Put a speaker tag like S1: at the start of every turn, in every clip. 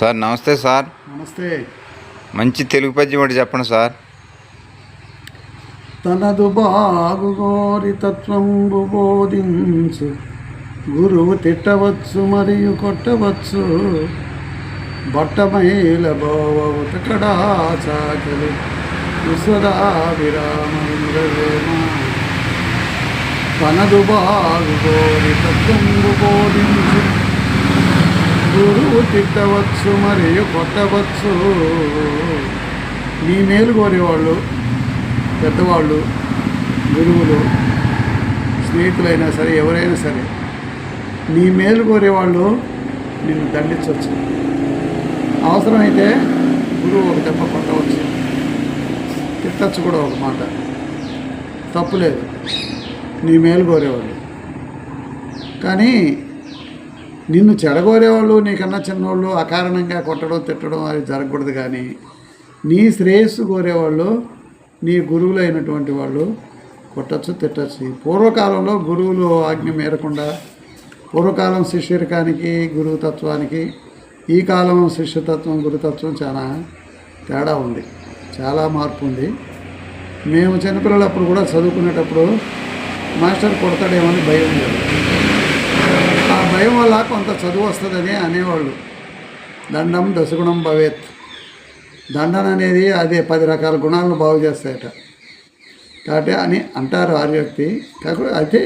S1: Sir నమస్తే sir.
S2: నమస్తే.
S1: మంచి తెలుగు పద్యం ఒకటి చెప్పండి సార్.
S2: తనదు బాగు గోరి తత్వంబు బోధించు. గురువు తిట్టవచ్చు మరియు కొట్టవచ్చు. బట్టమైల బోవ ఉతకడా చాకలి విశ్వదా విరామేమ తనదు బాగు గోరి తత్వంబు బోధించు. గురువు తిట్టవచ్చు మరియు కొట్టవచ్చు. నీ మేలు కోరేవాళ్ళు పెద్దవాళ్ళు గురువులు స్నేహితులైనా సరే ఎవరైనా సరే నీ మేలు కోరేవాళ్ళు నిన్ను దండించవచ్చు. అవసరమైతే గురువు ఒక దెబ్బ కొట్టవచ్చు. తిట్టచ్చు కూడా ఒక మాట. తప్పులేదు నీ మేలు కోరేవాళ్ళు. కానీ నిన్ను చెడగోరేవాళ్ళు నీకన్నా చిన్నవాళ్ళు అకారణంగా కొట్టడం తిట్టడం అది జరగకూడదు కానీ నీ శ్రేయస్సు కోరేవాళ్ళు నీ గురువులు అయినటువంటి వాళ్ళు కొట్టచ్చు తిట్టచ్చు. పూర్వకాలంలో గురువులు ఆజ్ఞ మేరకుండా పూర్వకాలం శిష్యరికానికి గురువుతత్వానికి ఈ కాలం శిష్యతత్వం గురుతత్వం చాలా తేడా ఉంది. చాలా మార్పు ఉంది. మేము చిన్నపిల్లలప్పుడు కూడా చదువుకునేటప్పుడు మాస్టర్ కొడతాడేమని భయం లేదు. భయం వల్ల కొంత చదువు వస్తుందని అనేవాళ్ళు. దండం దశగుణం భవేత్. దండన అనేది అదే పది రకాల గుణాలను బాగు చేస్తాయట. కాబట్టి అని అంటారు ఆర్యోక్తి కాకపోతే అయితే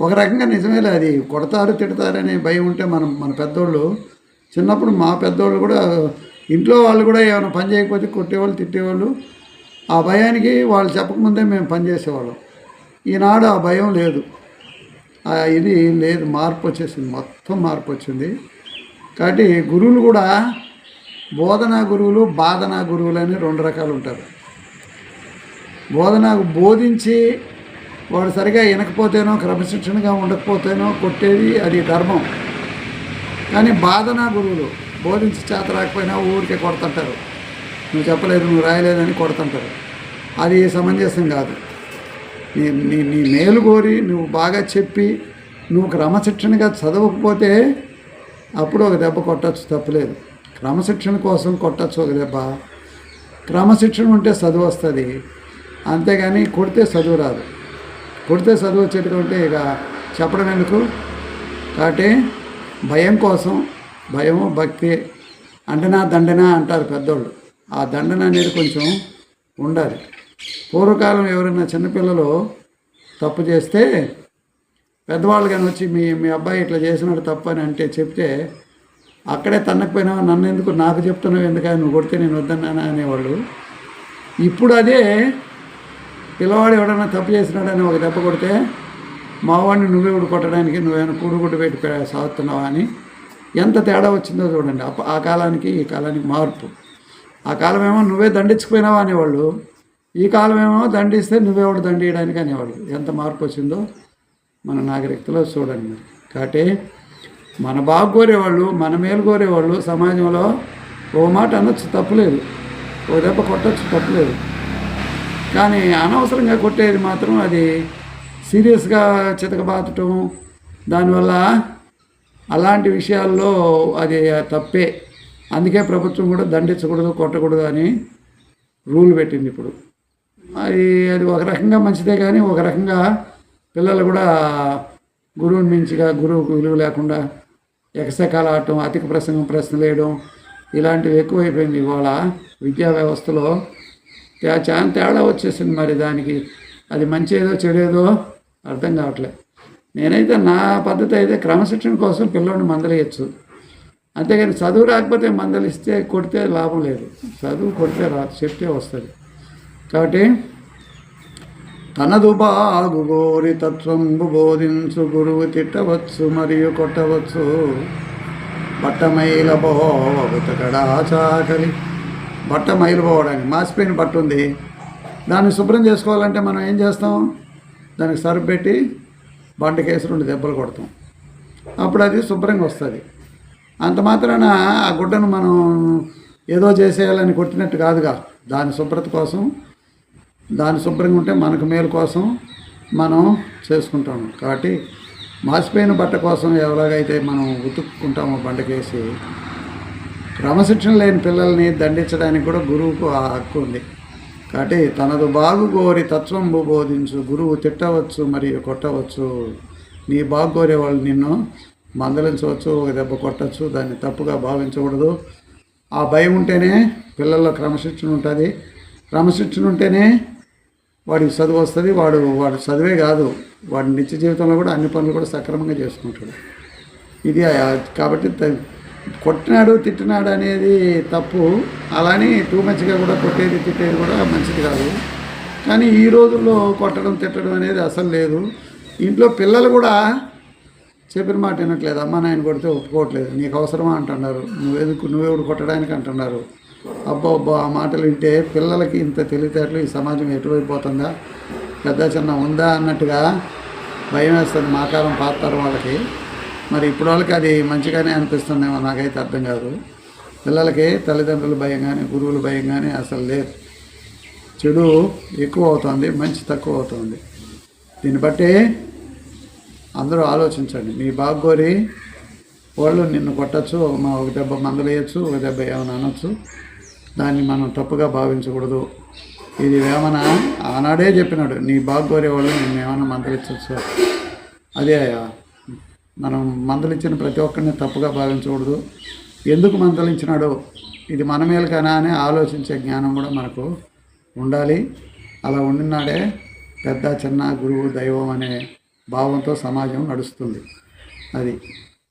S2: ఒక రకంగా నిజమేలే అది. కొడతారు తిడతారనే భయం ఉంటే మనం మన పెద్దోళ్ళు చిన్నప్పుడు మా పెద్దోళ్ళు కూడా ఇంట్లో వాళ్ళు కూడా ఏమైనా పని చేయకపోతే కొట్టేవాళ్ళు తిట్టేవాళ్ళు. ఆ భయానికి వాళ్ళు చెప్పకముందే మేము పని చేసేవాళ్ళం. ఈనాడు ఆ భయం లేదు. ఇది లేదు మార్పు వచ్చేసింది మొత్తం మార్పు వచ్చింది. కాబట్టి గురువులు కూడా బోధనా గురువులు బాధనా గురువులు అని రెండు రకాలు ఉంటారు. బోధన బోధించి వాడు సరిగా వినకపోతేనో క్రమశిక్షణగా ఉండకపోతేనో కొట్టేది అది ధర్మం. కానీ బాధనా గురువులు బోధించి చేత రాకపోయినా ఊరికే కొడుతుంటారు. నువ్వు చెప్పలేదు నువ్వు రాయలేదని కొడుతుంటారు. అది సమంజసం కాదు. నీ నీ నీ మేలు కోరి నువ్వు బాగా చెప్పి నువ్వు క్రమశిక్షణగా చదవకపోతే అప్పుడు ఒక దెబ్బ కొట్టచ్చు తప్పలేదు. క్రమశిక్షణ కోసం కొట్టచ్చు ఒక దెబ్బ. క్రమశిక్షణ ఉంటే చదువు వస్తుంది. అంతేగాని కొడితే చదువు రాదు. కొడితే చదువు వచ్చేటటువంటి ఇక చెప్పడం ఎందుకు? కాబట్టి భయం కోసం భయము భక్తి అంటనా దండనా అంటారు పెద్దోళ్ళు. ఆ దండన అనేది కొంచెం ఉండాలి. పూర్వకాలం ఎవరైనా చిన్నపిల్లలు తప్పు చేస్తే పెద్దవాళ్ళు కానీ వచ్చి మీ మీ అబ్బాయి ఇట్లా చేసినాడు తప్పు అని అంటే చెప్తే అక్కడే తన్నకపోయినా నన్ను ఎందుకు నాకు చెప్తున్నావు ఎందుకని నువ్వు కొడితే నేను వద్దన్నానా అనేవాళ్ళు. ఇప్పుడు అదే పిల్లవాడు ఎవడన్నా తప్పు చేసినాడని ఒక దెబ్బ కొడితే మావాడిని నువ్వే కూడా కొట్టడానికి నువ్వేమైనా కూడుగుడ్డు పెట్టి సాగుతున్నావా అని ఎంత తేడా వచ్చిందో చూడండి. అప్ ఆ కాలానికి ఈ కాలానికి మార్పు. ఆ కాలం ఏమో నువ్వే దండించుకుపోయినావా అనేవాళ్ళు. ఈ కాలం ఏమో దండిస్తే నువ్వెవడు దండియడానికి అనేవాడు ఎంత మార్పు వచ్చిందో మన నాగరికతలో చూడండి మరి. కాబట్టి మన బాగు కోరేవాళ్ళు మన మేలు కోరేవాళ్ళు సమాజంలో ఓ మాట అనొచ్చు తప్పులేదు ఓ దెబ్బ కొట్టచ్చు తప్పులేదు కానీ అనవసరంగా కొట్టేది మాత్రం అది సీరియస్గా చితకబాతటం దానివల్ల అలాంటి విషయాల్లో అది తప్పే. అందుకే ప్రభుత్వం కూడా దండించకూడదు కొట్టకూడదు అని రూల్ పెట్టింది ఇప్పుడు. అది అది ఒక రకంగా మంచిదే కానీ ఒక రకంగా పిల్లలు కూడా గురువుని మించిగా గురువుకు విలువ లేకుండా ఎకసకాల ఆడటం అతిక ప్రసంగం ప్రశ్నలు వేయడం ఇలాంటివి ఎక్కువైపోయింది. ఇవాళ విద్యా వ్యవస్థలో చాలా తేడా వచ్చేసింది మరి దానికి. అది మంచి ఏదో చెడేదో అర్థం కావట్లే నేనైతే నా పద్ధతి అయితే క్రమశిక్షణ కోసం పిల్లోడిని మందలేయచ్చు. అంతేగాని చదువు రాకపోతే మందలిస్తే కొడితే లాభం లేదు. చదువు కొడితే రాదు చెప్తే వస్తుంది. కాబట్టి తనదు బాగు గోరి తత్వంబు బోధించు గురువు తిట్టవచ్చు మరియు కొట్టవచ్చు. బట్టమైల బోవ చాకలి బట్ట మైలు పోవడానికి మాసిపోయిన బట్ట ఉంది. దాన్ని శుభ్రం చేసుకోవాలంటే మనం ఏం చేస్తాం? దానికి సర్ఫ్ పెట్టి బండకేసి రెండు దెబ్బలు కొడతాం. అప్పుడు అది శుభ్రంగా వస్తుంది. అంత మాత్రాన ఆ గుడ్డను మనం ఏదో చేసేయాలని కొట్టినట్టు కాదుగా. దాని శుభ్రత కోసం దాని శుభ్రంగా ఉంటే మనకు మేలు కోసం మనం చేసుకుంటాము. కాబట్టి మాసిపోయిన బట్ట కోసం ఎలాగైతే మనం ఉతుక్కుంటామో బండకేసి క్రమశిక్షణ లేని పిల్లల్ని దండించడానికి కూడా గురువుకు ఆ హక్కు ఉంది. కాబట్టి తనదు బాగు తత్వం బోధించు గురువు తిట్టవచ్చు మరియు కొట్టవచ్చు. నీ బాగు వాళ్ళు నిన్ను మందలించవచ్చు ఒక దెబ్బ కొట్టచ్చు దాన్ని తప్పుగా భావించకూడదు. ఆ భయం ఉంటేనే పిల్లల్లో క్రమశిక్షణ ఉంటుంది. క్రమశిక్షణ ఉంటేనే వాడికి చదువు వస్తుంది వాడు వాడు చదివే కాదు. వాడి నిత్య జీవితంలో కూడా అన్ని పనులు కూడా సక్రమంగా చేసుకుంటాడు. ఇది కాబట్టి కొట్టినాడు తిట్టినాడు అనేది తప్పు. అలానే టూ మచ్గా కూడా కొట్టేది తిట్టేది కూడా మంచిది కాదు. కానీ ఈ రోజుల్లో కొట్టడం తిట్టడం అనేది అసలు లేదు. ఇంట్లో పిల్లలు కూడా చెప్పిన మాట వినట్లేదు. అమ్మ నాయన కొడితే ఒప్పుకోవట్లేదు. నీకు అవసరమా అంటున్నారు. నువ్వెందుకు? నువ్వెవడు కొట్టడానికి అంటున్నారు? అబ్బో ఆ మాటలు వింటే పిల్లలకి ఇంత తెలివితేటలు ఈ సమాజం ఎటువైపు పోతుందా పెద్ద చిన్న ఉందా అన్నట్టుగా భయం వేస్తుంది మా కాలం పాతారు వాళ్ళకి. మరి ఇప్పుడు వాళ్ళకి అది మంచిగానే అనిపిస్తుందేమో నాకైతే అర్థం కాదు. పిల్లలకి తల్లిదండ్రుల భయం కానీ గురువుల భయం కానీ అసలు లేదు చెడు ఎక్కువ అవుతుంది మంచి తక్కువ అవుతుంది. దీన్ని బట్టి అందరూ ఆలోచించండి. మీ బాగోరి వాళ్ళు నిన్ను కొట్టచ్చు మా ఒక దెబ్బ మందలేయచ్చు ఒక దెబ్బ ఏమైనా అనొచ్చు. దాన్ని మనం తప్పుగా భావించకూడదు. ఇది వేమన ఆనాడే చెప్పినాడు. నీ బాగోరే వాళ్ళు నేను ఏమైనా మందలిచ్చు అదే మనం మందలించిన ప్రతి ఒక్కరిని తప్పుగా భావించకూడదు. ఎందుకు మందలించినాడో ఇది మన మేలుకనా అని ఆలోచించే జ్ఞానం కూడా మనకు ఉండాలి. అలా ఉండినాడే పెద్ద చిన్న గురువు దైవం అనే భావంతో సమాజం నడుస్తుంది. అది